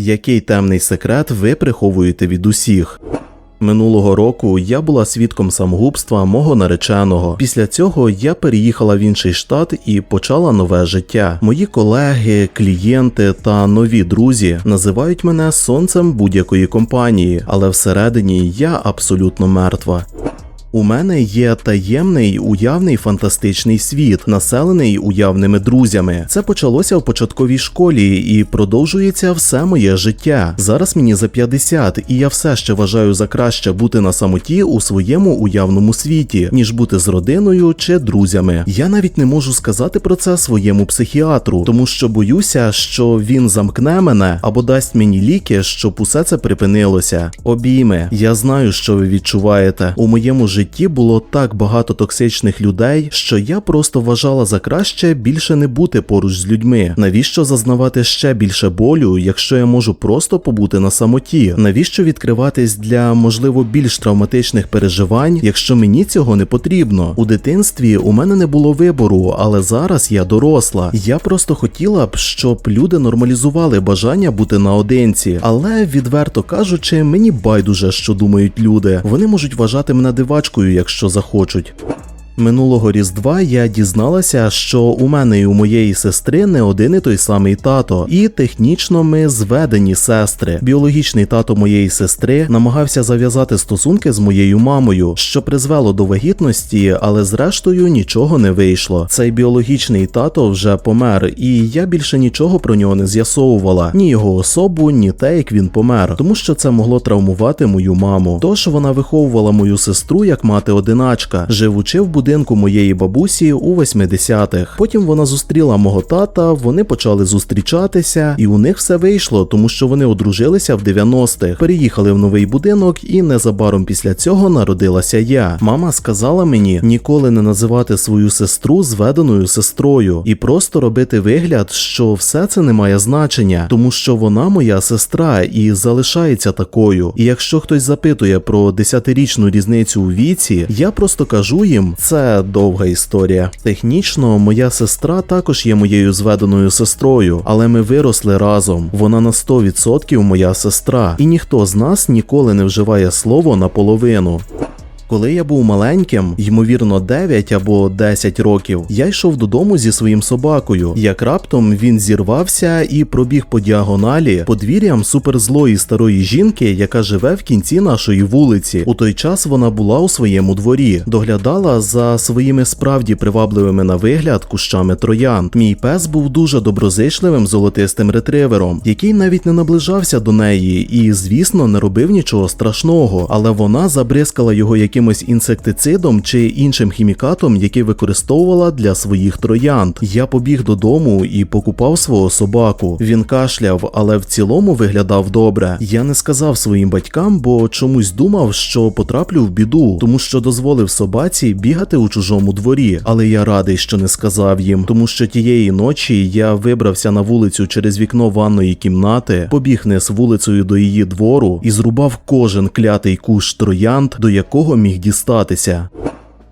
Який темний секрет ви приховуєте від усіх? Минулого року я була свідком самогубства мого нареченого. Після цього я переїхала в інший штат і почала нове життя. Мої колеги, клієнти та нові друзі називають мене сонцем будь-якої компанії, але всередині я абсолютно мертва. У мене є таємний уявний фантастичний світ, населений уявними друзями. Це почалося в початковій школі і продовжується все моє життя. Зараз мені за 50, і я все ще вважаю за краще бути на самоті у своєму уявному світі, ніж бути з родиною чи друзями. Я навіть не можу сказати про це своєму психіатру, тому що боюся, що він замкне мене або дасть мені ліки, щоб усе це припинилося. Обійми, я знаю, що ви відчуваєте. У моєму житті було так багато токсичних людей, що я просто вважала за краще більше не бути поруч з людьми. Навіщо зазнавати ще більше болю, якщо я можу просто побути на самоті? Навіщо відкриватись для можливо більш травматичних переживань, якщо мені цього не потрібно? У дитинстві у мене не було вибору, але зараз я доросла. Я просто хотіла б, щоб люди нормалізували бажання бути наодинці, але відверто кажучи, мені байдуже, що думають люди. Вони можуть вважати мене дивачкою, якщо захочуть. Минулого різдва я дізналася, що у мене і у моєї сестри не один і той самий тато, і технічно ми зведені сестри. Біологічний тато моєї сестри намагався зав'язати стосунки з моєю мамою, що призвело до вагітності, але зрештою нічого не вийшло. Цей біологічний тато вже помер, і я більше нічого про нього не з'ясовувала ні його особу, ні те, як він помер, тому що це могло травмувати мою маму. Тож вона виховувала мою сестру як мати одиначка, живучи в будинку будинку моєї бабусі у 80-х. Потім вона зустріла мого тата, вони почали зустрічатися, і у них все вийшло, тому що вони одружилися в 90-х, переїхали в новий будинок, і незабаром після цього народилася я. Мама сказала мені ніколи не називати свою сестру зведеною сестрою і просто робити вигляд, що все це не має значення, тому що вона моя сестра і залишається такою. І якщо хтось запитує про 10-річну різницю у віці, я просто кажу їм, це довга історія. Технічно, моя сестра також є моєю зведеною сестрою, але ми виросли разом. Вона на 100% моя сестра, і ніхто з нас ніколи не вживає слово наполовину. Коли я був маленьким, ймовірно, 9 або 10 років, я йшов додому зі своїм собакою. Як раптом він зірвався і пробіг по діагоналі подвір'ям суперзлої старої жінки, яка живе в кінці нашої вулиці. У той час вона була у своєму дворі, доглядала за своїми справді привабливими на вигляд кущами троянд. Мій пес був дуже доброзичливим золотистим ретривером, який навіть не наближався до неї і, звісно, не робив нічого страшного, але вона забризкала його яким якимось інсектицидом чи іншим хімікатом, який використовувала для своїх троянд. Я побіг додому і покупав свого собаку. Він кашляв, але в цілому виглядав добре. Я не сказав своїм батькам, бо чомусь думав, що потраплю в біду, тому що дозволив собаці бігати у чужому дворі. Але я радий, що не сказав їм, тому що тієї ночі я вибрався на вулицю через вікно ванної кімнати, побіг не з вулицею до її двору і зрубав кожен клятий кущ троянд, до якого міг міг дістатися.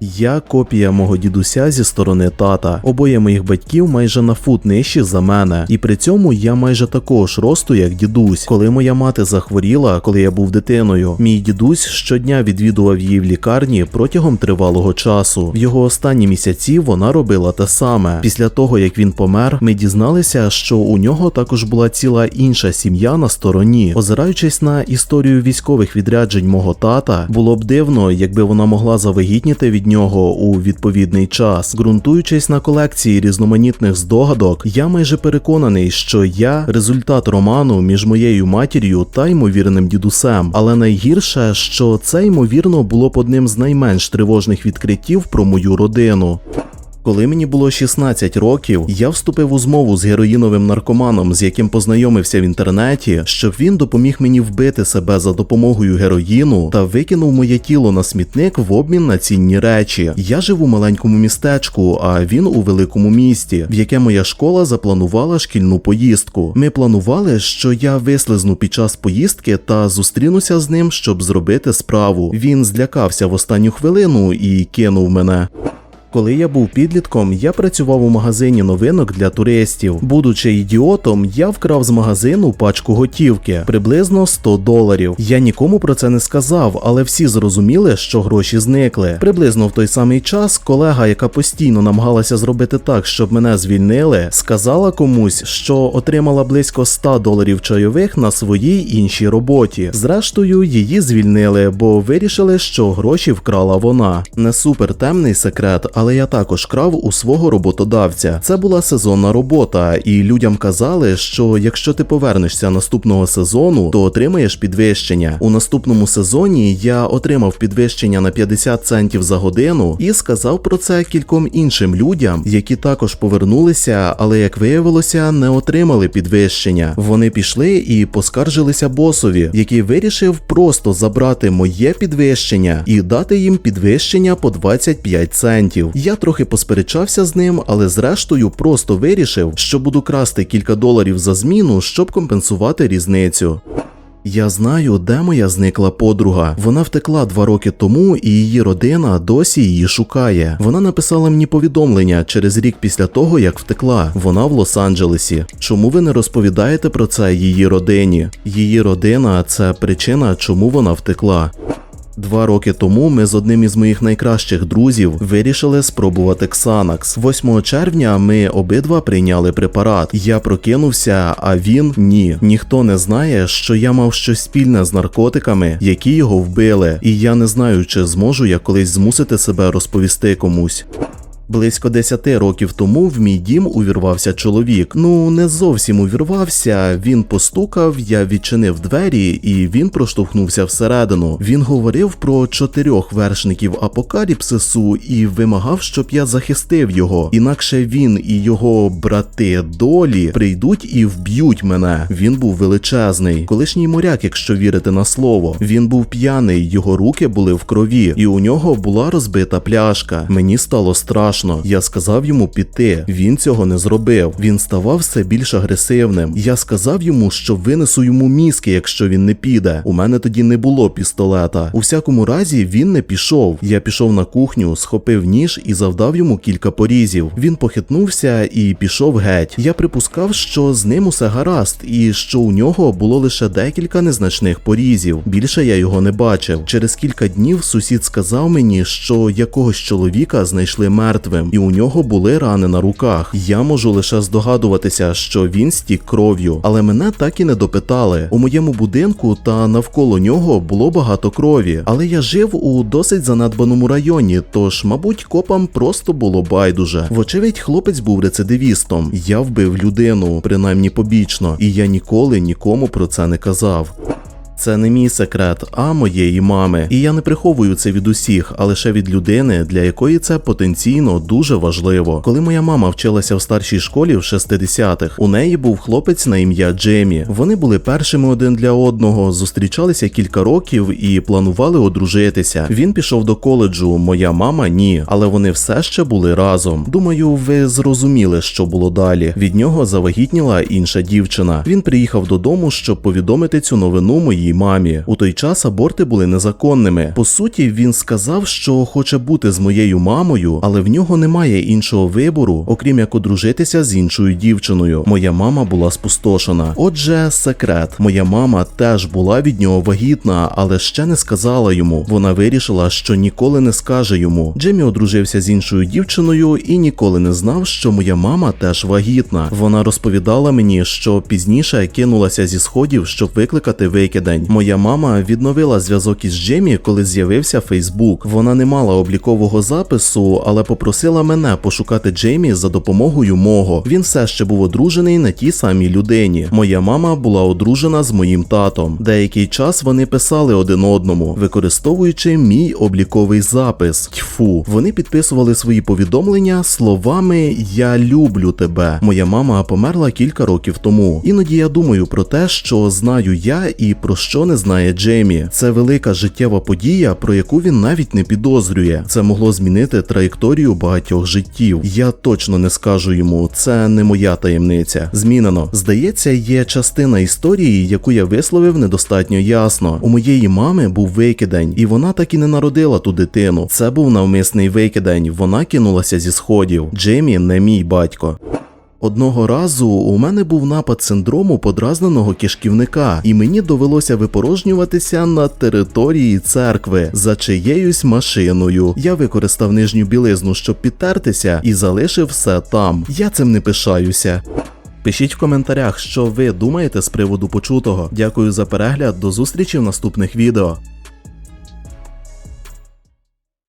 Я копія мого дідуся зі сторони тата. Обоє моїх батьків майже на фут нижчі за мене, і при цьому я майже такого ж росту, як дідусь. Коли моя мати захворіла, коли я був дитиною, мій дідусь щодня відвідував її в лікарні протягом тривалого часу. В його останні місяці вона робила те саме. Після того як він помер, ми дізналися, що у нього також була ціла інша сім'я на стороні. Озираючись на історію військових відряджень мого тата, було б дивно, якби вона могла завагітніти від нього у відповідний час. Ґрунтуючись на колекції різноманітних здогадок, я майже переконаний, що я результат роману між моєю матір'ю та ймовірним дідусем. Але найгірше, що це ймовірно було б одним з найменш тривожних відкриттів про мою родину. Коли мені було 16 років, я вступив у змову з героїновим наркоманом, з яким познайомився в інтернеті, щоб він допоміг мені вбити себе за допомогою героїну та викинув моє тіло на смітник в обмін на цінні речі. Я жив у маленькому містечку, а він у великому місті, в яке моя школа запланувала шкільну поїздку. Ми планували, що я вислизну під час поїздки та зустрінуся з ним, щоб зробити справу. Він злякався в останню хвилину і кинув мене. Коли я був підлітком, я працював у магазині новинок для туристів. Будучи ідіотом, я вкрав з магазину пачку готівки приблизно 100 доларів. Я нікому про це не сказав, але всі зрозуміли, що гроші зникли. Приблизно в той самий час колега, яка постійно намагалася зробити так, щоб мене звільнили, сказала комусь, що отримала близько 100 доларів чайових на своїй іншій роботі. Зрештою, її звільнили, бо вирішили, що гроші вкрала вона. Не супер темний секрет, але я також крав у свого роботодавця. Це була сезонна робота, і людям казали, що якщо ти повернешся наступного сезону, то отримаєш підвищення. У наступному сезоні я отримав підвищення на 50 центів за годину і сказав про це кільком іншим людям, які також повернулися, але як виявилося, не отримали підвищення. Вони пішли і поскаржилися босові, який вирішив просто забрати моє підвищення і дати їм підвищення по 25 центів. Я трохи посперечався з ним, але зрештою просто вирішив, що буду красти кілька доларів за зміну, щоб компенсувати різницю. Я знаю, де моя зникла подруга. Вона втекла два роки тому, і її родина досі її шукає. Вона написала мені повідомлення через рік після того, як втекла. Вона в Лос-Анджелесі. Чому ви не розповідаєте про це її родині? Її родина це причина, чому вона втекла. Два роки тому ми з одним із моїх найкращих друзів вирішили спробувати Ксанакс. 8 червня ми обидва прийняли препарат. Я прокинувся, а він ні. Ніхто не знає, що я мав щось спільне з наркотиками, які його вбили, і я не знаю, чи зможу я колись змусити себе розповісти комусь. Близько 10 років тому в мій дім увірвався чоловік. Ну не зовсім увірвався. Він постукав, я відчинив двері, і він проштовхнувся всередину. Він говорив про чотирьох вершників апокаліпсису і вимагав, щоб я захистив його. Інакше він і його брати долі прийдуть і вб'ють мене. Він був величезний, колишній моряк, якщо вірити на слово. Він був п'яний, його руки були в крові, і у нього була розбита пляшка. Мені стало страшно. Я сказав йому піти. Він цього не зробив. Він ставав все більш агресивним. Я сказав йому, що винесу йому мізки, якщо він не піде. У мене тоді не було пістолета. У всякому разі, він не пішов. Я пішов на кухню, схопив ніж і завдав йому кілька порізів. Він похитнувся і пішов геть. Я припускав, що з ним усе гаразд, і що у нього було лише декілька незначних порізів. Більше я його не бачив. Через кілька днів сусід сказав мені, що якогось чоловіка знайшли мертвим, і у нього були рани на руках. Я можу лише здогадуватися, що він стік кров'ю, але мене так і не допитали. У моєму будинку та навколо нього було багато крові, але я жив у досить занедбаному районі, тож, мабуть, копам просто було байдуже. Вочевидь, хлопець був рецидивістом. Я вбив людину, принаймні побічно, і я ніколи нікому про це не казав. Це не мій секрет, а моєї мами. І я не приховую це від усіх, а лише від людини, для якої це потенційно дуже важливо. Коли моя мама вчилася в старшій школі в 60-х, у неї був хлопець на ім'я Джемі. Вони були першими один для одного, зустрічалися кілька років і планували одружитися. Він пішов до коледжу, моя мама ні, але вони все ще були разом. Думаю, ви зрозуміли, що було далі. Від нього завагітніла інша дівчина. Він приїхав додому, щоб повідомити цю новину моїй мамі. У той час аборти були незаконними. По суті, він сказав, що хоче бути з моєю мамою, але в нього немає іншого вибору, окрім як одружитися з іншою дівчиною. Моя мама була спустошена. Отже, секрет. Моя мама теж була від нього вагітна, але ще не сказала йому. Вона вирішила, що ніколи не скаже йому. Джиммі одружився з іншою дівчиною і ніколи не знав, що моя мама теж вагітна. Вона розповідала мені, що пізніше кинулася зі сходів, щоб викликати викидень. Моя мама відновила зв'язок із Джиммі, коли з'явився Фейсбук. Вона не мала облікового запису, але попросила мене пошукати Джеймі за допомогою мого. Він все ще був одружений на тій самій людині. Моя мама була одружена з моїм татом. Деякий час вони писали один одному, використовуючи мій обліковий запис. Тьфу, вони підписували свої повідомлення словами Я люблю тебе. Моя мама померла кілька років тому. Іноді я думаю про те, що знаю я і про що не знає Джеймі. Це велика життєва подія, про яку він навіть не підозрює. Це могло змінити траєкторію багатьох життів. Я точно не скажу йому, це не моя таємниця. Змінено. Здається, є частина історії, яку я висловив недостатньо ясно. У моєї мами був викидень, і вона так і не народила ту дитину. Це був навмисний викидень. Вона кинулася зі сходів. Джеймі не мій батько. Одного разу у мене був напад синдрому подразненого кишківника, і мені довелося випорожнюватися на території церкви за чиєюсь машиною. Я використав нижню білизну, щоб підтертися, і залишив все там. Я цим не пишаюся. Пишіть в коментарях, що ви думаєте з приводу почутого. Дякую за перегляд, до зустрічі в наступних відео.